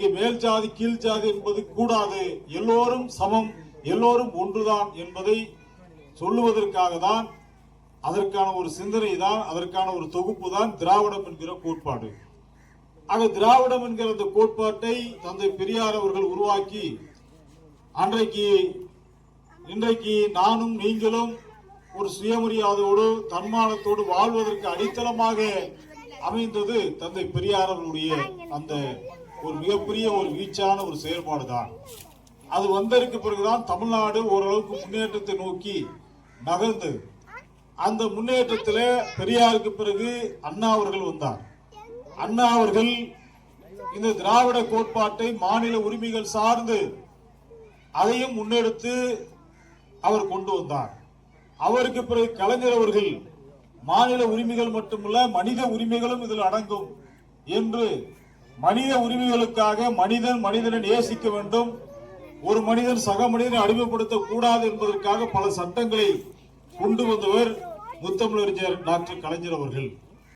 இங்கு மேல் ஜாதி கீழ் ஜாதி என்பது கூடாது. எல்லோரும் சமம் எல்லோரும் ஒன்றுதான் என்பதை சொல்லுவதற்காக தான் அதற்கான ஒரு சிந்தனை தான் அதற்கான ஒரு தொகுப்பு தான் திராவிடம் என்கிற கோட்பாடு. ஆக திராவிடம் என்கிற அந்த கோட்பாட்டை தந்தை பெரியார் அவர்கள் உருவாக்கி அன்றைக்கு இன்றைக்கு நானும் நீங்களும் ஒரு சுயமரியாதையோடு தன்மானத்தோடு வாழ்வதற்கு அடித்தளமாக அமைந்தது தந்தை பெரியார் அவர்களுடைய அந்த ஒரு மிகப்பெரிய ஒரு வீச்சான ஒரு செயல்பாடு தான் அது வந்ததற்கு பிறகுதான் தமிழ்நாடு ஓரளவுக்கு முன்னேற்றத்தை நோக்கி நகர்ந்தது. அந்த முன்னேற்றத்தில் பெரியாருக்கு பிறகு அண்ணா அவர்கள் வந்தார். அண்ணா அவர்கள் இந்த திராவிட கோட்பாட்டை மாநில உரிமைகள் சார்ந்து அதையும் முன்னெடுத்து அவர் கொண்டு வந்தார். அவருக்கு பிறகு கலைஞர் அவர்கள் மாநில உரிமைகள் மட்டுமல்ல மனித உரிமைகளும் இதில் அடங்கும் என்று மனித உரிமைகளுக்காக மனிதன் மனிதனை நேசிக்க வேண்டும். ஒரு மனிதன் சக மனிதனை அடிமைப்படுத்த கூடாது என்பதற்காக பல சட்டங்களை கொண்டு வந்தவர் முத்தமிழறிஞர் டாக்டர் கலைஞர் அவர்கள்.